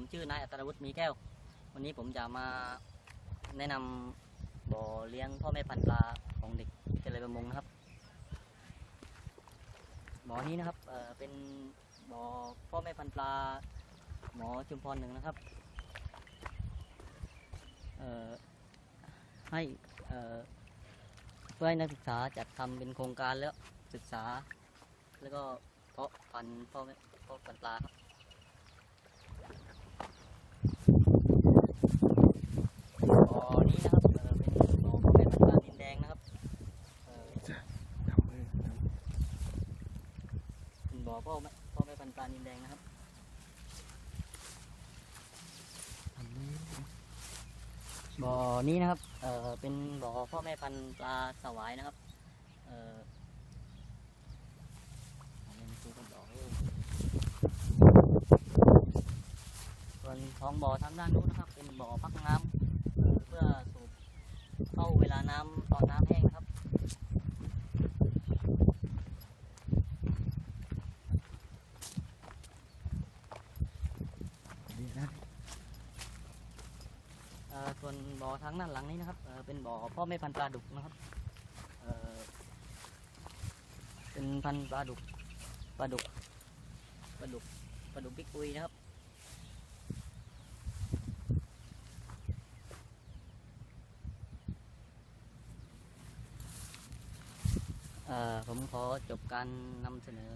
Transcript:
ผมชื่อนายอัตรวุฒิมีแก้ว วันนี้ผมจะมาแนะนำบ่อเลี้ยงพ่อแม่พันธุ์ปลาของเด็กวิทยาลัยประมงนะครับ บ่อนี้นะครับเเป็นบ่อพ่อแม่พันธุ์ปลาหมอชุมพรหนึ่งนะครับให้เพื่อให้นักศึกษาจัดทำเป็นโครงการแล้วศึกษา แล้วก็เพาะพันธุ์พ่อแม่พ่อพันธุ์ปลาครับ บ่อนี้นะครับเออเป็นบ่อพ่อแม่พันธุ์ปลาดินแดงนะครับเออ ทำมือท เป็น บ่อพ่อแม่พ่อแม่พันธุ์ปลาดินแดงนะครับำทำมือบ่อนี้นะครับ เออเป็นบ่อพ่อแม่พันธุ์ปลาสวายนะครับ เออเอาเล่นดูกันบ่อให้ส่วนท้องบ่อทางด้านนู้นนะครับ เป็นบ่อพักน้ำเอ่อเพื่อสูบเข้าเวลาน้ำตอนน้ำแห้งนะครับ ดีนะ เอ่อ ส่วนบ่อทางด้านหลังนี้นะครับเเป็นบ่อพ่อแม่พันธุ์ปลาดุกนะครับเเป็นพันธุ์ปลาดุกปลาดุกปลาดุกปลาดุกบิ๊กอุยนะครับผมขอจบการนำเสนอ